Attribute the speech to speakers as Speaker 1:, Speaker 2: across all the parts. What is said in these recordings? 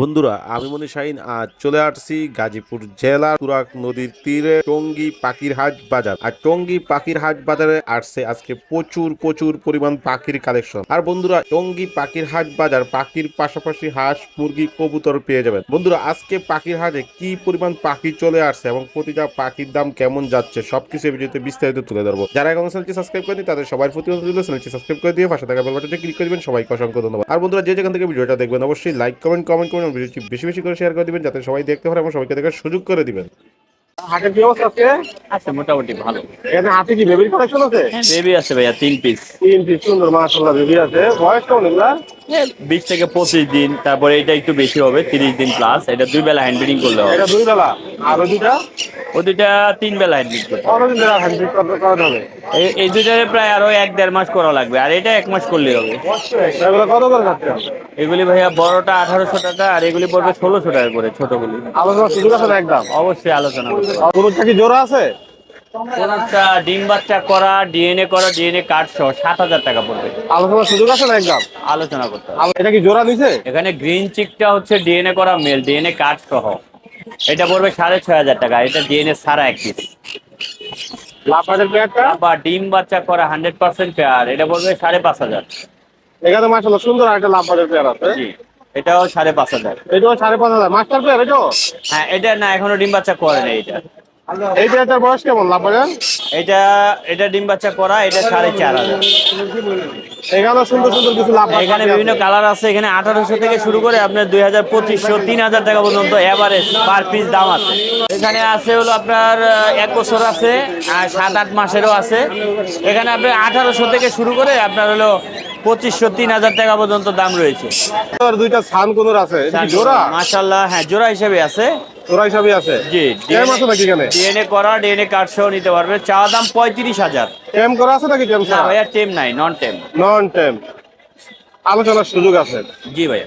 Speaker 1: বন্ধুরা, আমি মনি শাহিন আজ চলে আসছি গাজীপুর জেলার তুরাক নদীর তীরে টঙ্গী পাখির হাট বাজার। আর টঙ্গী পাখির হাট বাজারে আসছে আজকে প্রচুর প্রচুর পরিমাণ পাখির কালেকশন। আর বন্ধুরা, টঙ্গী পাখির হাট বাজার পাখির পাশাপাশি হাঁস, মুরগি, কবুতর পেয়ে যাবেন। বন্ধুরা, আজকে পাখির হাটে কি পরিমাণ পাখি চলে আসছে এবং প্রতিটা পাখির দাম কেমন যাচ্ছে, সবকিছু ভিডিওতে বিস্তারিত তুলে ধরবো। যারা এখন চ্যানেলটি সাবস্ক্রাইব করেনি তাদের সবার প্রতি চ্যানেলটি সাবস্ক্রাইব করে দিয়ে পাশে থাকা বেল বাটনটি ক্লিক করে সবাইকে অসংখ্য ধন্যবাদ। আর বন্ধুরা, যে যেখান থেকে ভিডিওটা দেখবেন, অবশ্যই লাইক, কমেন্ট কমেন্ট এবং ভিডিওটি বেশি বেশি করে শেয়ার করে দিবেন যাতে সবাই দেখতে পারে এবং সবাইকে দেখার সুযোগ করে দিবেন।
Speaker 2: হাটের কি অবস্থা আজকে?
Speaker 3: আছে মোটামুটি ভালো।
Speaker 2: এখানে হাতে কি বেবির কালেকশন আছে?
Speaker 3: বেবি আছে ভাইয়া তিন পিস
Speaker 2: তিন পিস সুন্দর মাশাআল্লাহ বেবি আছে। বয়স কেমন এগুলা?
Speaker 3: বিশ থেকে পঁচিশ দিন তারপরে এটা একটু বেশি হবে তিরিশ দিন প্লাস এটা দুই বেলা হ্যান্ড ব্রিডিং করলে হবে।
Speaker 2: এটা দুই বেলা। আর ওই দুইটা
Speaker 3: ও দুইটা তিন বেলা হ্যান্ড ব্রিডিং করতে হবে।
Speaker 2: কতদিন ধরে হ্যান্ড করাতে হবে?
Speaker 3: এই- এই দুইটারে প্রায় আরও এক দেড় মাস করা লাগবে আর এটা এক মাস করলে হবে।
Speaker 2: কত করে যাচ্ছে?
Speaker 3: এগুলি ভাইয়া বড়টা আঠারোশো টাকা আর এগুলি পড়বে ষোলোশো টাকা করে ছোটগুলি।
Speaker 2: আলোচনা সুযোগ আছে একদম?
Speaker 3: অবশ্যই আলোচনা করতে হবে।
Speaker 2: আর কোনোটা কি জোড়া আছে?
Speaker 3: কোনটা ডিম বাচ্চা করা ডিএনএ করা ডিএনএ কার্ড সহ সাত হাজার টাকা পড়বে।
Speaker 2: আলোচনার সুযোগ আছে না একদম?
Speaker 3: আলোচনা করতে হবে।
Speaker 2: এটা কি জোড়া দিছে?
Speaker 3: এখানে গ্রিন চিকটা হচ্ছে ডিএনএ করা মেল ডিএনএ কার্ড সহ। এটা পড়বে সাড়ে ছয় হাজার টাকা এটা ডিএনএ সারা এক পিস
Speaker 2: লাফাদের পেয়ারটা
Speaker 3: বা ডিম বাচ্চা করা হান্ড্রেড পার্সেন্ট পেয়ার এটা বলবে সাড়ে পাঁচ হাজার।
Speaker 2: এখানে মাশাআল্লাহ সুন্দর একটা পেয়ার আছে।
Speaker 3: জি এটাও সাড়ে পাঁচ হাজার।
Speaker 2: এটাও সাড়ে পাঁচ হাজার। মাস্টার পেয়ার এটাও?
Speaker 3: হ্যাঁ এটা না এখনও ডিম বাচ্চা করে না এটা।
Speaker 2: এই পেয়ারটার বয়স কেমন লাফাদের
Speaker 3: এটা এটা ডিম বাচ্চা করা এটা সাড়ে চার হাজার।
Speaker 2: এখানে সুন্দর সুন্দর কিছু লাফ
Speaker 3: এখানে বিভিন্ন কালার আছে এখানে আঠারোশো থেকে শুরু করে আপনার দুই হাজার পঁচিশশো তিন হাজার টাকা পর্যন্ত এভারেজ পার পিস দাম আছে। এখানে আছে হলো আপনার এক বছর আছে আর সাত আট মাসেরও আছে। এখানে আপনার আঠারোশো থেকে শুরু করে আপনার হলো পঁচিশশো তিন হাজার টাকা পর্যন্ত দাম রয়েছে।
Speaker 2: দুইটা সান কোনোর আছে? এটা জোড়া?
Speaker 3: মাশাল্লাহ হ্যাঁ জোড়া হিসেবে আছে।
Speaker 2: জোড়া হিসাবে আছে?
Speaker 3: জি
Speaker 2: টেম আছে নাকি এখানে?
Speaker 3: ডিএনএ করা ডিএনএ কার্ড সহ নিতে পারবে। দাম পঁয়ত্রিশ হাজার।
Speaker 2: টেম করা আছে নাকি টেম
Speaker 3: না ভাইয়া টেম নাই নন টেম
Speaker 2: নন টেম আলোচনার সুযোগ আছে।
Speaker 3: জি ভাইয়া।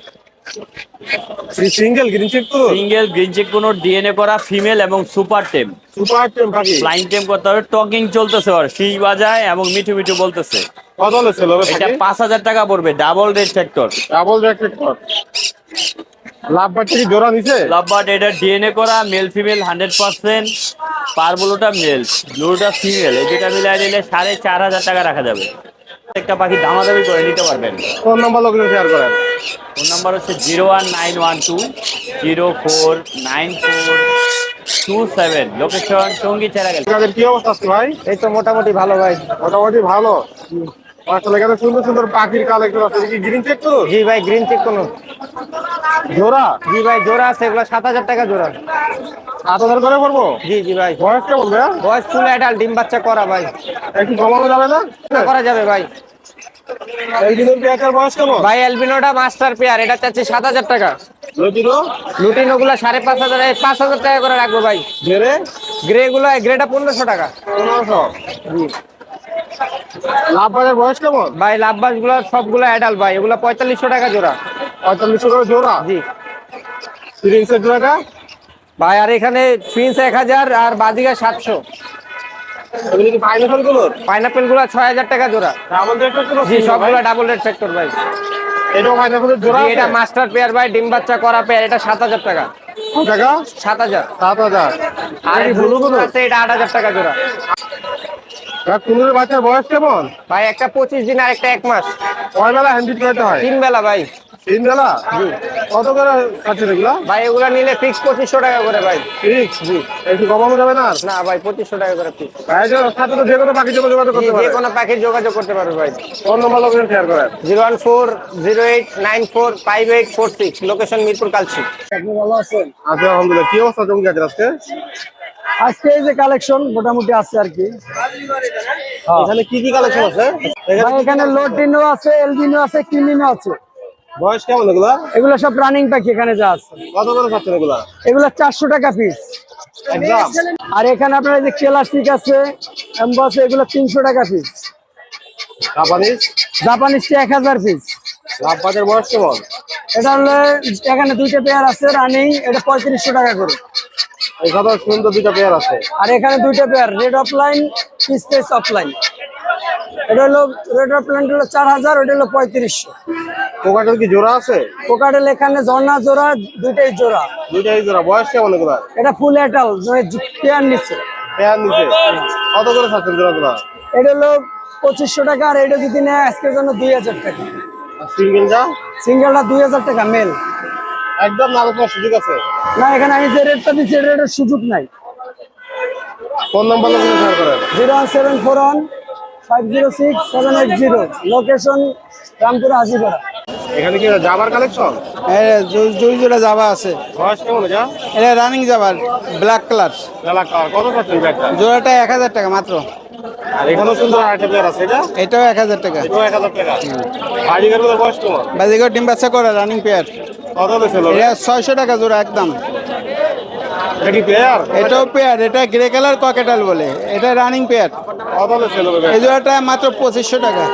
Speaker 2: সিঙ্গেল গ্রিন চেক তো
Speaker 3: সিঙ্গেল গ্রিন চেক কোনো ডিএনএ করা ফিমেল এবং সুপার টেম
Speaker 2: সুপার টেম পাখি
Speaker 3: ফ্লাইং টেম করতে হবে টকিং চলতেছে ওর শীষ বাজায় এবং মিঠু মিঠু বলতেছে।
Speaker 2: কত হলে সেল
Speaker 3: এটা পাঁচ হাজার টাকা পড়বে double red sector
Speaker 2: double racket কর। লাভ বাড়ছে কি জোড়া নিছে?
Speaker 3: লাভবার্ড এটা ডিএনএ করা মেল ফিমেল হান্ড্রেড পার্সেন্ট পারবলোটা মেল ব্লুটা ফিমেল এই দুটা মিলাই নিলে সাড়ে চার হাজার টাকা রাখা যাবে। একটা পাখি দামাদামি করে নিতে পারবেন।
Speaker 2: ফোন নাম্বার লোকেশন শেয়ার করেন।
Speaker 3: ফোন নাম্বার হচ্ছে zero one nine one two zero four nine four two seven. Location Tongi ছেড়া গেল।
Speaker 2: আপনাদের কি অবস্থা আছে ভাই?
Speaker 4: এই তো মোটামুটি ভালো ভাই।
Speaker 2: মোটামুটি ভালো? এখানে সুন্দর সুন্দর পাখির কালেকশন আছে। এটা কি গ্রিন চেক তো?
Speaker 4: জি ভাই গ্রিন চেক কোনো।
Speaker 2: জোড়া?
Speaker 4: জি ভাই জোড়া আছে। এগুলো সাত হাজার টাকা জোড়া।
Speaker 2: সাত হাজার করে পড়ব?
Speaker 4: জি জি ভাই।
Speaker 2: বয়স কেমন
Speaker 4: বয়স ফুল অ্যাডাল ডিম বাচ্চা করা ভাই।
Speaker 2: একটু কমানো যাবে না?
Speaker 4: করা যাবে ভাই। ভাই অ্যালবিনোটা মাস্টার পেয়ার এটা চাচ্ছি সাত হাজার টাকা।
Speaker 2: লতিনো
Speaker 4: লুটিন সাড়ে পাঁচ হাজার পাঁচ হাজার টাকা করে রাখব ভাই। গ্রে গুলো গ্রেটা পনেরোশো টাকা।
Speaker 2: পনেরোশো? লাভ বাজার বয়স কেমন?
Speaker 4: ভাই লাভবাসগুলো সবগুলো অ্যাডাল ভাই এগুলো পঁয়তাল্লিশশো টাকা জোড়া।
Speaker 2: পঁয়তাল্লিশশো জোড়া?
Speaker 4: জি।
Speaker 2: তিরিশের জোড়াটা?
Speaker 4: ভাই আর এখানে এক হাজার আর বাজিগা সাতশো।
Speaker 2: এগুলো কি পাইনাপেল
Speaker 4: পাইনাপেলগুলো ছয় হাজার টাকা জোড়া।
Speaker 2: ডাবল
Speaker 4: জি সবগুলো ডাবল রেড ফ্যাক্টর ভাই।
Speaker 2: এটাও পাইনাপেলের জোড়া
Speaker 4: এটা মাস্টার পেয়ার ভাই ডিম বাচ্চা করা পেয়ার এটা সাত হাজার টাকা।
Speaker 2: কত টাকা?
Speaker 4: সাত হাজার।
Speaker 2: সাত হাজার।
Speaker 4: আর ব্লু
Speaker 2: গুলো
Speaker 4: আছে এটা আট হাজার টাকা জোড়া।
Speaker 2: কুনুরের বাচ্চার বয়স কেমন?
Speaker 4: ভাই একটা পঁচিশ দিন আর একটা এক মাস।
Speaker 2: কয় বেলা হ্যান্ডিট করতে হয়?
Speaker 4: তিন বেলা ভাই।
Speaker 2: তিন বেলা কত করে খাচ্ছেন এগুলো?
Speaker 4: ভাই এগুলো নিলে ফিক্স পঁচিশশো টাকা করে ভাই।
Speaker 2: ঠিক জি। একটু কমানো যাবে না
Speaker 4: না ভাই পঁচিশশো টাকা করে ফিক্স
Speaker 2: ভাইদের সাথে তো যে কোনো জন্য যোগাযোগ করতে
Speaker 4: যে
Speaker 2: পারে।
Speaker 4: কোনো প্যাকেজ যোগাযোগ করতে পারবে ভাই।
Speaker 2: ফোন নম্বর লোকেশন শেয়ার করেন।
Speaker 4: Zero one four zero eight nine four five eight four six. Location Mirpur Kalshi.
Speaker 2: আপনি ভালো আছেন? আচ্ছা আলহামদুলিল্লাহ। কি অবস্থা জঙ্গি আছে আজকে?
Speaker 5: আজকে এই যে কালেকশন মোটামুটি আছে আর কি।
Speaker 2: এখানে কি কি কালেকশন আছে?
Speaker 5: ভাই এখানে লোটিনো আছে এলবিনো আছে কিমিনো আছে।
Speaker 2: বয়স কেমন এগুলা?
Speaker 5: এগুলো সব রানিং পাখি এখানে যা আছে।
Speaker 2: কত করে খাচ্ছেন এগুলা?
Speaker 5: এগুলো চারশো টাকা পিস আর এখানে আপনার যে ক্লাসিক আছে এম্বো আছে এগুলো তিনশো টাকা পিস
Speaker 2: জাপানিজ
Speaker 5: জাপানিজটি এক হাজার পিস
Speaker 2: লাভ বাজার বয়স কেমন?
Speaker 5: এটা হলো এখানে দুইটা পেয়ার আছে রানিং এটা পঁয়ত্রিশশো টাকা করে।
Speaker 2: কত সুন্দর দুইটা পেয়ার আছে।
Speaker 5: আর এখানে দুইটা pair red offline space offline
Speaker 6: এটা হলো রেড প্ল্যান্ট হলো চার হাজার ওটা হলো পঁয়ত্রিশশো।
Speaker 2: কোকাটেল কি জোড়া আছে?
Speaker 6: কোকাটেল এখানে ঝর্ণা জোড়া দুইটাই জোড়া।
Speaker 2: দুইটাই জোড়া। বয়স কেমন এগুলা?
Speaker 6: এটা ফুল এটাল মানে পেয়ার নিচ্ছে
Speaker 2: পেয়ার নিচে। কত করে চাচ্ছেন জোড়া গুলা
Speaker 6: এটা হলো পঁচিশশো টাকা আর এটা যদি নেয় আজকের জন্য দুই হাজার টাকা।
Speaker 2: সিঙ্গেলটা?
Speaker 6: সিঙ্গেলটা দুই হাজার টাকা মেল।
Speaker 2: একদম না আলোচনার সুযোগ আছে।
Speaker 6: না এখানে আমি যে রেটটা দিচ্ছি রেটের সুযোগ নাই।
Speaker 2: Phone number
Speaker 6: zero one seven four one five zero six seven eight zero. Location Rampur Hajipara
Speaker 2: এখানে কি জাবার কালেকশন
Speaker 7: দুই জোড়া যাবা আছে।
Speaker 2: বয়স কেমন এটা?
Speaker 7: এটা রানিং যাবার ব্ল্যাক কালার
Speaker 2: এলাকা কত চাচ্ছেন ব্যাগটা
Speaker 7: জোড়াটা এক হাজার টাকা মাত্র।
Speaker 2: আর এখানেও সুন্দর আরেকটা পেয়ার আছে এটা?
Speaker 7: এটাও এক হাজার টাকা।
Speaker 2: এটাও এক হাজার টাকা। বয়স কেমন?
Speaker 7: বাজিগর ডিম বাচ্চা করা রানিং পেয়ার
Speaker 2: কত দিয়েছিল
Speaker 7: এটা ছয়শো টাকা জোড়া একদম। এটাও পেয়ার এটা গ্রে কালার ককেটাল বলে। এটা রানিং পেয়ার এই জোড়াটা মাত্র পঁচিশশো টাকা।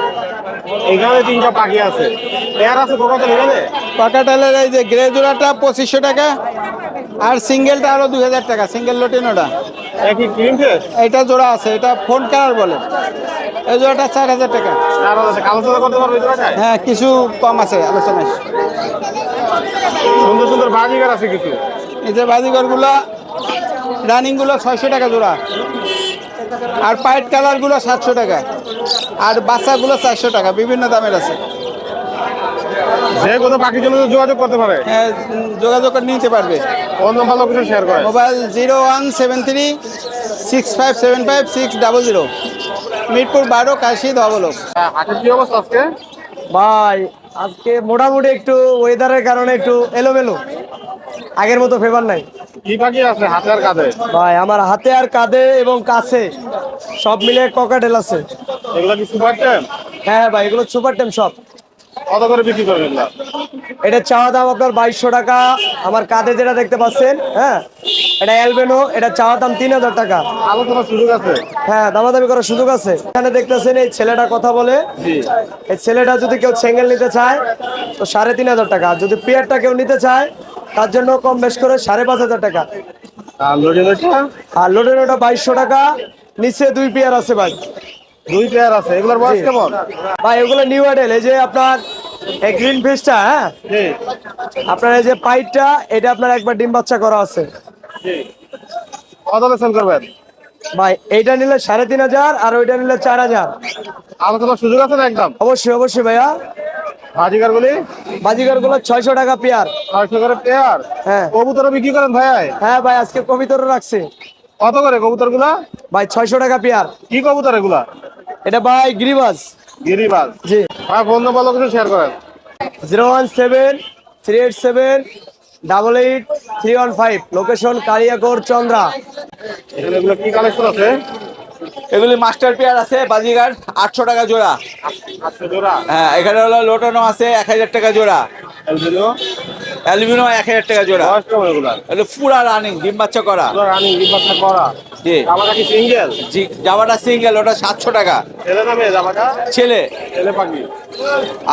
Speaker 2: এখানে তিনটা পাখি আছে। পেয়ার আছে কোকাতে এখানে?
Speaker 7: ককেটালের এই যে গ্রে জোড়াটা পঁচিশশো টাকা আর সিঙ্গেলটা আরও দুই হাজার টাকা সিঙ্গেল লোটিনোটা এটা জোড়া আছে এটা ফোন কালার বলে। এই জোড়াটা চার হাজার টাকা। হ্যাঁ কিছু কম আছে আলোচনায়।
Speaker 2: সুন্দর সুন্দর বাজিগার আছে কিছু।
Speaker 7: এই যে বাজিগরগুলো রানিংগুলো ছয়শো টাকা জোড়া। আর পাইট কালারগুলো সাতশো টাকা। আর বাচ্চাগুলো চারশো টাকা বিভিন্ন দামের আছে।
Speaker 2: যে কোনো পাখির জন্য যোগাযোগ করতে পারে।
Speaker 7: হ্যাঁ, যোগাযোগ করে নিতে পারবে।
Speaker 2: ফোন নাম্বার লোকেশন শেয়ার করে।
Speaker 7: Mobile zero one seven three six five seven five six double zero. Mirpur বারো কাশি ধবলক।
Speaker 2: হাটের কি অবস্থা আজকে?
Speaker 6: ভাই আজকে মোটামুটি একটু ওয়েদারের কারণে একটু এলোমেলো। আগের মতো ফেভার নাই।
Speaker 2: কি পাখি আছে হাতে আর কাঁধে?
Speaker 6: ভাই আমার হাতে আর কাঁধে এবং কাছে সব মিলে ককাটেল আছে।
Speaker 2: এগুলো কি সুপার টেম?
Speaker 6: হ্যাঁ ভাই এগুলো সুপার টেম সব।
Speaker 2: কত করে বিক্রি করবেন
Speaker 6: এটা চাওয়া দাম আপনার বাইশশো টাকা। আমার কাঁধে যেটা দেখতে পাচ্ছেন হ্যাঁ এটা অ্যালবেনো এটা চাওয়া দাম তিন হাজার টাকা।
Speaker 2: আলোচনার সুযোগ আছে?
Speaker 6: হ্যাঁ দামাদামি করার সুযোগ আছে। এখানে দেখতেছেন এই ছেলেটা কথা বলে। এই ছেলেটা যদি কেউ সিঙ্গেল নিতে চায় তো সাড়ে তিন হাজার টাকা। আর যদি পেয়ারটা কেউ নিতে চায় তার জন্য কম বেশ করে সাড়ে পাঁচ হাজার টাকা।
Speaker 2: আর লোডিনোটা
Speaker 6: বাইশশো টাকা নিচে দুই পেয়ার আছে ভাই।
Speaker 2: দুই পেয়ার আছে এগুলোর বয়স কেমন?
Speaker 6: ভাই এগুলো নিউ অ্যাডেল এই যে আপনার এই গ্রিন ফিশটা হ্যাঁ? আপনার এই যে পাইপটা এটা আপনার একবার ডিম বাচ্চা করা আছে।
Speaker 2: কত সেল করবেন?
Speaker 6: ভাই এইটা নিলে সাড়ে তিন হাজার আর ওইটা নিলে চার হাজার।
Speaker 2: আলোচনার সুযোগ আছে না একদম?
Speaker 6: অবশ্যই অবশ্যই ভাইয়া। ছয়শো টাকা পেয়ার।
Speaker 2: করে পেয়ার?
Speaker 6: হ্যাঁ।
Speaker 2: কবুতর বিক্রি করেন ভাই?
Speaker 6: হ্যাঁ ভাই আজকে কবিতর রাখছি।
Speaker 2: কত করে কবুতরগুলা?
Speaker 6: ভাই ছয়শো টাকা পেয়ার।
Speaker 2: কি কবুতর এগুলা?
Speaker 6: এটা ভাই গিরিবাজ।
Speaker 2: গিরিবাজ।
Speaker 6: জি।
Speaker 2: ফোন নাম্বার লোকেশন শেয়ার করেন।
Speaker 6: Zero one seven three eight seven double eight three one five. Location Kaliakair Chandra.
Speaker 2: এগুলো কি কালেকশন আছে?
Speaker 8: এগুলি মাস্টার পেয়ার আছে বাজিগার আটশো টাকা জোড়া।
Speaker 2: জোড়া?
Speaker 8: হ্যাঁ এখানে হলো লোটানো আছে এক হাজার টাকা জোড়া।
Speaker 2: এলবিনো
Speaker 8: অ্যালুমিনিয়াম এক হাজার টাকা জোড়া। এটা পুরা রানিং ডিম বাচ্চা করা।
Speaker 2: এগুলো রানিং করা।
Speaker 8: জি।
Speaker 2: জামাটা কি সিঙ্গেল
Speaker 8: জি জামাটা সিঙ্গেল ওটা সাতশো টাকা।
Speaker 2: ছেলে না মেয়ে জামাটা?
Speaker 8: ছেলে।
Speaker 2: ছেলে পাখি।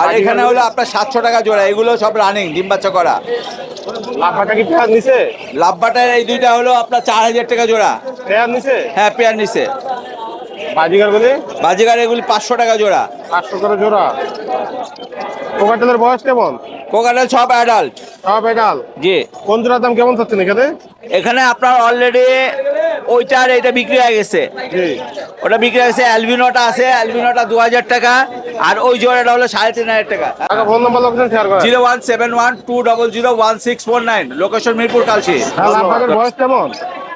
Speaker 8: আর এখানে হলো আপনার সাতশো টাকা জোড়া এগুলো সব রানিং ডিম বাচ্চা করা।
Speaker 2: লাফাটা কি পেয়ার নিছে?
Speaker 8: লাভবাটার এই দুইটা হলো আপনার চার হাজার টাকা জোড়া।
Speaker 2: পেয়ার নিছে?
Speaker 8: হ্যাঁ পেয়ার নিছে।
Speaker 2: বাজিগার
Speaker 8: বাজিগার এগুলি পাঁচশো টাকা জোড়া।
Speaker 2: পাঁচশো করে জোড়া। কোকাটেলের বয়স কেমন?
Speaker 8: কোকাটেল সব অ্যাডাল্ট
Speaker 2: সব একাল
Speaker 8: জি।
Speaker 2: কোন জোড়ার দাম কেমন চাচ্ছেন এখানে?
Speaker 8: এখানে আপনার অলরেডি ওইটা আর এইটা বিক্রি হয়ে গেছে। ওটা বিক্রি হয়েছে অ্যালবিনোটা আছে অ্যালবিনোটা দু হাজার টাকা। আর ওই জোড়াটা হলো সাড়ে তিন হাজার টাকা।
Speaker 2: ফোন নাম্বার লোকেশন শেয়ার করেন।
Speaker 8: Zero one seven one two double zero one six four nine. Location Mirpur Kalshi
Speaker 2: হ্যাঁ বয়স কেমন?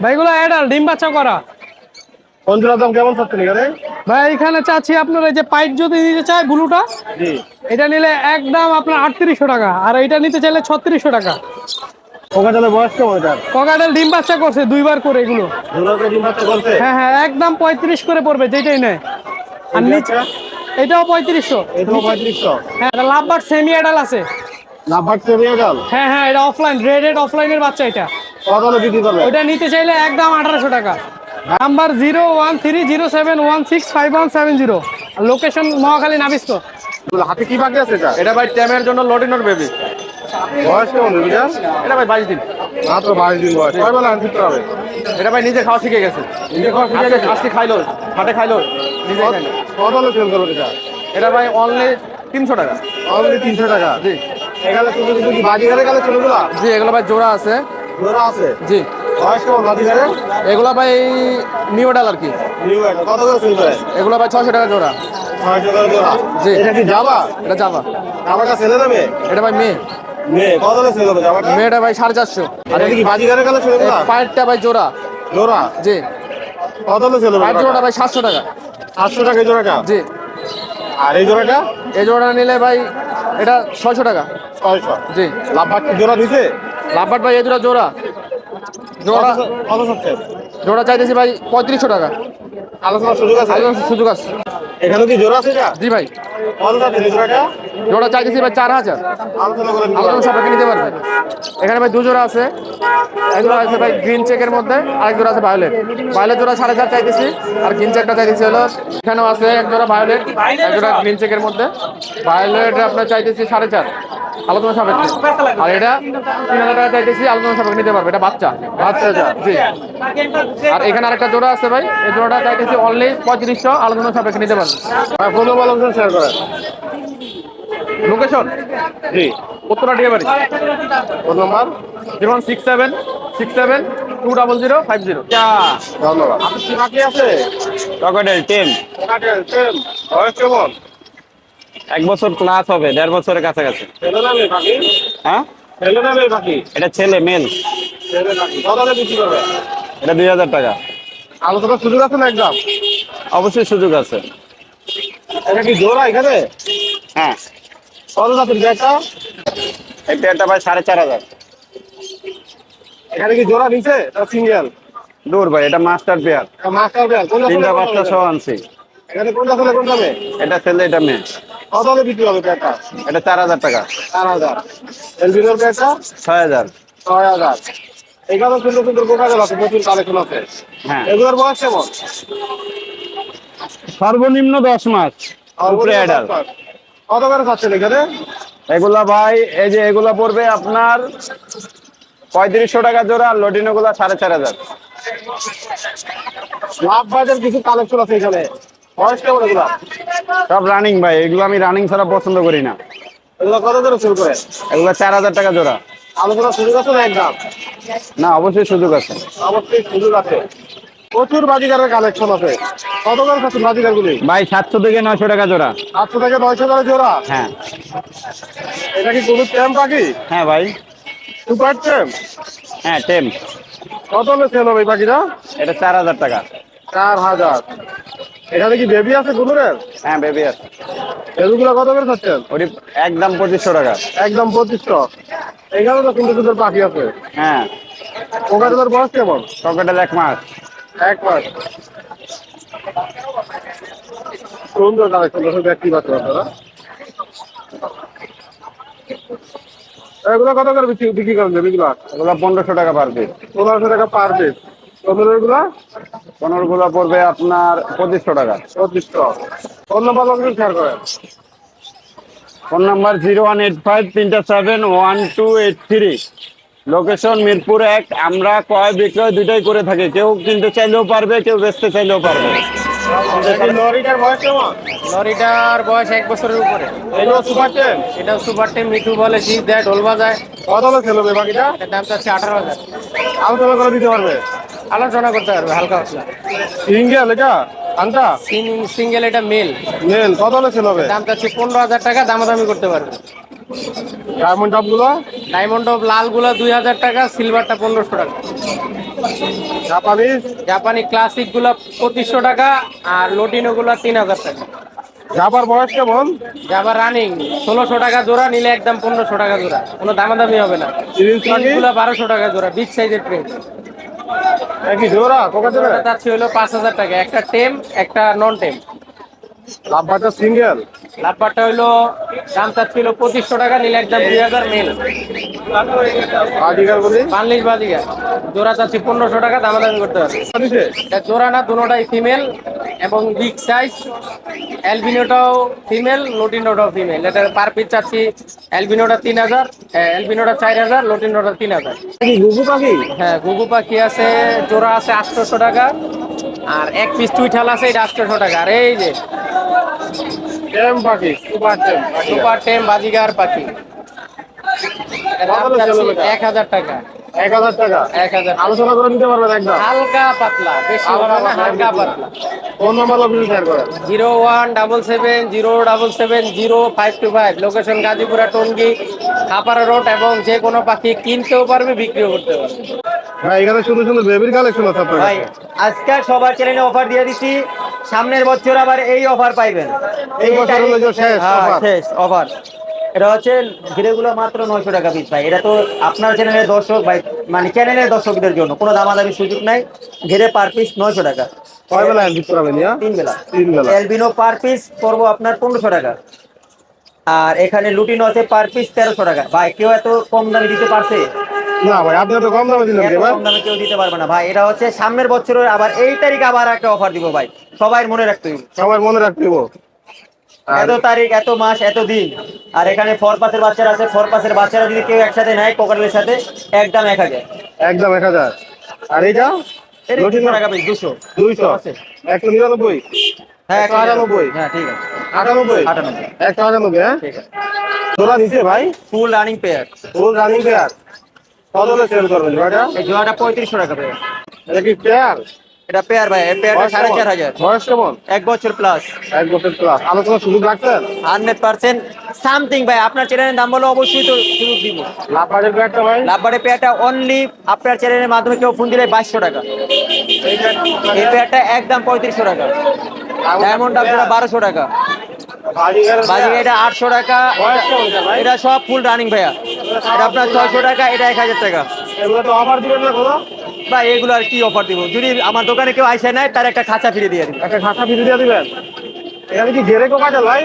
Speaker 9: ভাইগুলো অ্যাডাল ডিম বাচ্চা করা।
Speaker 2: দাম কেমন এখানে?
Speaker 9: ভাই এখানে চাচ্ছি আপনার এই যে পাইপ যদি নিতে চায় ব্লুটা এটা নিলে একদম আপনার আটত্রিশশো টাকা আর এটা নিতে চাইলে ছত্রিশশো টাকা।
Speaker 2: কোকাটেলের বয়স কেমন এটার
Speaker 9: ককাটেল ডিম বাচ্চা করছে দুইবার করে এগুলো।
Speaker 2: ডিম বাচ্চা করছে?
Speaker 9: হ্যাঁ হ্যাঁ একদম পঁয়ত্রিশ করে পড়বে যেটাই নেয়। আর নিচে এটাও পঁয়ত্রিশশো।
Speaker 2: এটাও পঁয়ত্রিশশো?
Speaker 9: হ্যাঁ এটা সেমি অ্যাডাল আছে।
Speaker 2: সেমি
Speaker 9: হ্যাঁ হ্যাঁ এটা অফলাইন রেড অফলাইনের বাচ্চা এটা।
Speaker 2: কত হলে বিক্রি করবে?
Speaker 9: ওটা নিতে চাইলে একদম আঠারোশো টাকা। Number zero one three zero seven one six five one seven zero. Location Mohakhali Nabisco
Speaker 2: হাতে কি পাখি আছে এটা?
Speaker 7: এটা ভাই ট্যামের জন্য লটিনোর বেবি
Speaker 2: বয়স কেমন
Speaker 7: এটা ভাই বাইশ দিন।
Speaker 2: মাত্র বাইশ দিন বয়স। কয় বেলা আনতে হবে?
Speaker 9: এটা ভাই নিজে খাওয়া শিখে গেছে।
Speaker 2: নিজে খাওয়া শিখে গেছে?
Speaker 9: আজকে খাইলো হাটে খাইলো নিজে
Speaker 2: কত সেল করো এটা?
Speaker 9: এটা ভাই অনলি তিনশো টাকা।
Speaker 2: অনলি তিনশো টাকা?
Speaker 9: জি।
Speaker 2: শুধু কি বাজিগারের কালে ছিল
Speaker 9: জি এগুলো ভাই জোড়া আছে।
Speaker 2: জোড়া আছে?
Speaker 9: জি। এগুলো ভাই নিউ ডাল আর কি। এগুলো ভাই ছয়শো টাকা জোড়া।
Speaker 2: ছয়শো
Speaker 9: জি।
Speaker 2: এটা কি
Speaker 9: এটা
Speaker 2: ছেলে দেবে
Speaker 9: ভাই মেয়ে। মেয়েটা ভাই সাড়ে চারশো।
Speaker 2: আর ছিল
Speaker 9: পায়েরটা ভাই জোড়া।
Speaker 2: জোড়া?
Speaker 9: জি।
Speaker 2: কত
Speaker 9: পায়ের জোড়াটা ভাই সাতশো টাকা।
Speaker 2: আটশো টাকা জোড়াটা?
Speaker 9: জি।
Speaker 2: আর এই জোড়াটা?
Speaker 9: এই জোড়া নিলে ভাই এটা ছয়শো টাকা।
Speaker 2: ছয়শো।
Speaker 9: জি।
Speaker 2: লাভ জোড়া দিছে?
Speaker 9: লাভবাট ভাই এই দুটা জোড়া। জোড়া
Speaker 2: কত সত্যি
Speaker 9: জোড়া চাইতেছি ভাই পঁয়ত্রিশশো টাকা।
Speaker 2: আলোচনার সুযোগ আছে?
Speaker 9: আলোচনার সুযোগ আছে।
Speaker 2: এখানে কি জোড়া আছে
Speaker 9: জি ভাই।
Speaker 2: কত যাচ্ছে জোড়াটা
Speaker 9: জোড়া চাইতেছি ভাই চার হাজার।
Speaker 2: আলোচনা করে নিতে
Speaker 9: আলোচনা সবাইকে নিতে পারবে। এখানে ভাই দু জোড়া আছে। এক জোড়া আছে ভাই গ্রিন চেকের মধ্যে আরেক জোড়া আছে ভায়োলেট ভায়োলেট জোড়া সাড়ে চার চাইতেছি আর গ্রিন চেকটা চাইতেছি হলো এখানেও আছে এক জোড়া ভায়োলেট এক জোড়া গ্রিন চেকের মধ্যে। ভায়োলেট আপনার চাইতেছি সাড়ে চার। আলোচনা সাপেক্ষে। আর এটা তিন হাজার টাকা চাইতেছি আলোচনা সাপেক্ষে নিতে পারবে। এটা বাচ্চা বাচ্চা জি। আর এখানে আরেকটা জোড়া আছে ভাই এই জোড়াটা চাইতেছি অনলি পঁয়ত্রিশশো আলোচনা সাপেক্ষে নিতে পারবে।
Speaker 2: ফোন নম্বর শেয়ার করেন।
Speaker 9: লোকেশন
Speaker 2: জি।
Speaker 9: Uttara Diabari
Speaker 2: phone number?
Speaker 9: Zero six seven six seven two double zero five zero.
Speaker 2: ধন্যবাদ। আপনি আছে?
Speaker 10: টেম
Speaker 2: টেম বয়স কেমন?
Speaker 10: এক বছর ক্লাস হবে দেড় বছরের কাছাকাছি। হ্যাঁ? এটা ছেলে মেল এটা দুই হাজার টাকা।
Speaker 2: আলোচনার সুযোগ আছে না একদম?
Speaker 10: অবশ্যই সুযোগ আছে।
Speaker 2: এটা কি জোড়া এখানে?
Speaker 10: হ্যাঁ।
Speaker 2: কত জাতের ব্যাগটা?
Speaker 10: এই পেয়ারটা ভাই সাড়ে চার হাজার।
Speaker 2: এখানে কি জোড়া নিছে সিঙ্গেল?
Speaker 10: দূর ভাই এটা মাস্টার পেয়ার
Speaker 2: মাস্টার ব্যাগ
Speaker 10: তিনটা
Speaker 2: ছেলে,
Speaker 10: সহ আনছি।
Speaker 2: এখানে কোনটা ছেলে কোনটা মেয়ে
Speaker 10: এটা ছেলে এটা মেয়ে।
Speaker 2: কত হলে বিক্রি হবে
Speaker 10: এটা চার হাজার টাকা।
Speaker 2: চার হাজার। এলবিনোর
Speaker 10: ছয় হাজার।
Speaker 2: ছয় হাজার। এখানে সুন্দর সুন্দর আছে প্রচুর কালেকশন আছে।
Speaker 10: হ্যাঁ।
Speaker 2: এগুলোর বয়স কেমন?
Speaker 10: সর্বনিম্ন দশ মাস। উপরে অ্যাডাল
Speaker 2: কত করে চাচ্ছেন এখানে?
Speaker 10: এগুলা ভাই এই যে এগুলা পড়বে আপনার পঁয়ত্রিশশো টাকা জোড়া আর লটিনো গুলা সাড়ে চার হাজার।
Speaker 2: লাভ বাজার কিছু কালেকশন আছে এখানে। এগুলা
Speaker 10: সব রানিং ভাই এগুলো আমি রানিং ছাড়া পছন্দ করি না।
Speaker 2: এগুলো কত করে সেল করে?
Speaker 10: এগুলো চার হাজার টাকা জোড়া।
Speaker 2: আলোচনা সুযোগ আছে না একদম
Speaker 10: না অবশ্যই সুযোগ আছে।
Speaker 2: অবশ্যই সুযোগ আছে। প্রচুর বাজিকারের কালেকশন আছে। কত করে চাচ্ছেন বাজিকার গুলি
Speaker 10: ভাই সাতশো থেকে নয়শো টাকা জোড়া।
Speaker 2: আটশো থেকে নয়শো করে জোড়া?
Speaker 10: হ্যাঁ।
Speaker 2: এটা কি কোনো টেম পাখি?
Speaker 10: হ্যাঁ ভাই।
Speaker 2: সুপার টেম?
Speaker 10: হ্যাঁ টেম।
Speaker 2: কত হলে সেল হবে এই পাখিটা?
Speaker 10: এটা চার হাজার টাকা।
Speaker 2: চার হাজার। এখানে কি বেবি আছে গুলোরের
Speaker 10: হ্যাঁ বেবি আছে।
Speaker 2: বেবিগুলো কত করে চাচ্ছেন?
Speaker 10: ওটি একদম পঁচিশশো টাকা।
Speaker 2: একদম পঁচিশশো। এখানে তো সুন্দর সুন্দর পাখি আছে।
Speaker 10: হ্যাঁ।
Speaker 2: ওখানে বয়স কেমন?
Speaker 10: পকেটের এক মাস।
Speaker 2: এক মাস। সুন্দর কালেকশন দেখো দেখতে পাচ্ছ আপনারা। এগুলো কত করে বিক্রি করেন
Speaker 10: এগুলো পনেরোশো টাকা পার পিস
Speaker 2: পনেরোশো টাকা পার পিস পনেরো গুলো
Speaker 10: পনেরো গুলো পড়বে আপনার পঁচিশশো টাকা।
Speaker 2: পঁচিশশো। ফোন নাম্বার শেয়ার করেন?
Speaker 10: Phone number zero one eight five তিনটা seven one two eight three. Location Mirpur এক। আমরা ক্রয় বিক্রয় দুটাই করে থাকি। কেউ কিনতে চাইলেও পারবে কেউ বেচতে চাইলেও পারবে।
Speaker 2: লরিটার বয়স কেমন?
Speaker 9: লরিটার বয়স এক বছরের উপরে।
Speaker 2: এগুলো সুপার টেন
Speaker 9: এটা সুপার টেম মিঠু বলে শীত দেয় ঢোল বাজায়।
Speaker 2: কত হলে সেল বাকিটা?
Speaker 9: দাম চাচ্ছে আঠারো হাজার।
Speaker 2: আলোচনা করে দিতে পারবে?
Speaker 9: আলোচনা করতে পারবে হালকা পাতলা
Speaker 2: সিঙ্গেল এটা? আনটা
Speaker 9: সিঙ্গেল এটা মেল।
Speaker 2: মেল। কত হলে সেল হবে?
Speaker 9: দাম চাচ্ছে পনেরো হাজার টাকা দামাদামি করতে পারবে।
Speaker 2: ডায়মন্ড টপগুলো?
Speaker 9: ডায়মন্ড অফ লালগুলো দুই হাজার টাকা সিলভারটা পনেরোশো টাকা। জাপানি জাপানি ক্লাসিকগুলো পঁচিশশো টাকা আর লোটিনো গুলো তিন হাজার টাকা।
Speaker 2: জাপার বয়স কেমন?
Speaker 9: জাবার রানিং ষোলোশো টাকা জোড়া নিলে একদম পনেরোশো টাকা জোড়া। কোনো দামাদামি হবে না। বারোশো টাকা জোড়া বিগ সাইজের ট্রেন
Speaker 2: একই জোড়া? কোকা
Speaker 9: হলো পাঁচ হাজার টাকা। একটা টেম একটা নন টেম
Speaker 2: লাভবারটা সিঙ্গেল?
Speaker 4: লাভবারটা হইল দাম চাচ্ছিল পঁচিশশো টাকা নিলে একদম দুই হাজার মেল পানলিশ বাজিকা জোড়া চাচ্ছি পনেরোশো টাকা দামাদামি করতে হবে। এটা জোড়া না দুটোটাই ফিমেল এবং বিগ সাইজ অ্যালবিনোটাও ফিমেল লোটিনোটাও ফিমেল এটা পার পিস চাচ্ছি অ্যালবিনোটা তিন হাজার অ্যালবিনোটা চার হাজার লোটিনোটা তিন হাজার।
Speaker 2: গুগু পাখি?
Speaker 4: হ্যাঁ গুগু পাখি আছে জোড়া আছে আটশোশো টাকা। আর এক পিস টুইঠাল আছে এটা আটশোশো টাকা। আর এই যে
Speaker 2: টেম পাখি সুপার টেম
Speaker 4: সুপার টেম বাজিগার পাখি? এক হাজার টাকা।
Speaker 2: এক হাজার টাকা।
Speaker 4: এক হাজার
Speaker 2: আলোচনা করে নিতে পারবেন একদম।
Speaker 4: হালকা পাতলা বেশি হালকা পাতলা।
Speaker 2: ফোন নাম্বার লোকেশন শেয়ার করেন।
Speaker 4: Zero one double seven zero double seven zero five two five. Location Gazipura Tongi Khapara road এবং যে কোনো পাখি কিনতেও পারবে বিক্রিও করতে পারবে।
Speaker 2: ভাই এখানে সুন্দর সুন্দর বেবির কালেকশন আছে আপনার
Speaker 11: ভাই। আজকে সবার চ্যানেলে অফার দিয়ে দিছি। সামনের বছর আবার এই অফার পাইবেন।
Speaker 2: এই বছর শেষ
Speaker 11: হ্যাঁ, শেষ অফার এটা হচ্ছে ঘিরেগুলো মাত্র নয়শো টাকা পিস ভাই। এটা তো আপনার চ্যানেলের দর্শক ভাই মানে চ্যানেলের দর্শকদের জন্য। কোনো দামাদামি সুযোগ নাই। ঘিরে পার পিস নয়শো টাকা।
Speaker 2: কয় বেলা
Speaker 11: তিন বেলা।
Speaker 2: তিন বেলা।
Speaker 11: এলবিনো পার পিস পড়ব আপনার পনেরোশো টাকা। আর এখানে লুটিনো আছে পার পিস তেরোশো টাকা। ভাই কেউ এত কম দামে দিতে পারছে?
Speaker 2: না ভাই আপনি তো কম দামে দিলেন
Speaker 11: কম দামে কেউ দিতে পারবে না। ভাই এটা হচ্ছে সামনের বছরের আবার এই তারিখে আবার একটা অফার দিব ভাই। সবাই মনে রাখতে হবে।
Speaker 2: সবাই মনে রাখতে হইবো।
Speaker 11: এত তারিখ এত মাস এত দিন। আর এখানে ফর পাসের বাচ্চারা আছে ফর পাসের বাচ্চারা যদি কেউ একসাথে নেয় কোকারের সাথে একদম এক হাজার।
Speaker 2: একদম এক হাজার। আর এইটা?
Speaker 11: দুশো
Speaker 2: দুইশো
Speaker 11: আছে।
Speaker 2: একশো নিরানব্বই।
Speaker 11: হ্যাঁ
Speaker 2: একশো আটানব্বই।
Speaker 11: হ্যাঁ ঠিক আছে।
Speaker 2: আটানব্বই?
Speaker 11: আটানব্বই।
Speaker 2: একশো আটানব্বই হ্যাঁ?
Speaker 11: ঠিক আছে।
Speaker 2: তোরা দিছে ভাই?
Speaker 11: Full running pair
Speaker 2: full running pair কত সেল করবেন
Speaker 11: জোড়াটা? পঁয়ত্রিশশো টাকা পেয়ার
Speaker 2: এটা কি পেয়ার
Speaker 11: এটা পেয়ার ভাই পেয়ারটা সাড়ে চার হাজার।
Speaker 2: বয়স কেমন
Speaker 11: এক বছর প্লাস
Speaker 2: এক বছর প্লাস আলোচনা সুযোগ রাখছেন
Speaker 11: হান্ড্রেড পার্সেন্ট সামথিং ভাই আপনার চ্যানেলের দাম বলে অবশ্যই তো সুযোগ দিব।
Speaker 2: লাভ পেয়ারটা ভাই?
Speaker 11: লাভবারের পেয়ারটা অনলি আপনার চ্যানেলের মাধ্যমে কেউ ফোন দিলে বাইশশো টাকা। এই পেয়ারটা একদম পঁয়ত্রিশশো টাকা। ডায়মন্ড আপনারা বারোশো টাকা। এটা আটশো টাকা?
Speaker 2: এটা
Speaker 11: সব ফুল রানিং ভাইয়া। এটা আপনার ছয়শো টাকা এটা এক হাজার টাকা।
Speaker 2: দিবেন
Speaker 11: বা এগুলো আর কি অফার দিব? যদি আমার দোকানে কেউ আইসে নেয় তার একটা খাঁচা ফিরে দিয়ে দিব।
Speaker 2: একটা খাঁচা ফিরে দিয়ে দিবেন? এখানে কি ঘেরে ভাই?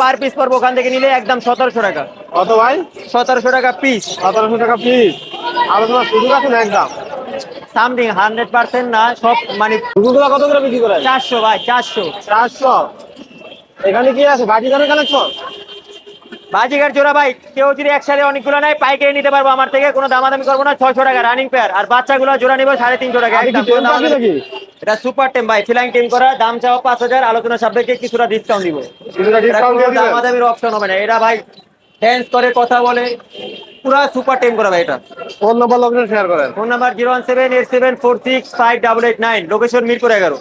Speaker 11: পার পিস পড়ব ওখান থেকে নিলে একদম সতেরোশো টাকা।
Speaker 2: কত ভাই?
Speaker 11: সতেরোশো টাকা পিস
Speaker 2: সতেরোশো টাকা পিস আলোচনা সুযোগ আছে না একদম?
Speaker 11: সামথিং হান্ড্রেড পার্সেন্ট না সব মানে
Speaker 2: কত করে বিক্রি করেন?
Speaker 11: চারশো ভাই চারশো।
Speaker 2: চারশো। এখানে কি আছে? বাজিগারের কালেকশন
Speaker 11: বাজিগার জোড়া ভাই কেউ যদি একসাথে অনেকগুলো নেয় পাইকারি নিতে পারব আমার থেকে কোনো দামাদামি করব না ছয়শো টাকা রানিং পেয়ার আর বাচ্চাগুলো জোড়া নিবো সাড়ে তিনশো টাকা এটা সুপার টেম ভাই ফিলাইং টেম করা দাম চাও পাঁচ হাজার আলোচনা সাপেক্ষে কিছুটা ডিসকাউন্ট দিব দামাদামির অপশন হবে না। এটা ভাই ড্যান্স করে কথা বলে পুরা সুপার টেম করা ভাই এটা।
Speaker 2: ফোন নাম্বার লোকেশন শেয়ার করেন।
Speaker 11: Phone number zero one seven eight seven four six five double eight nine location Mirpur এগারো।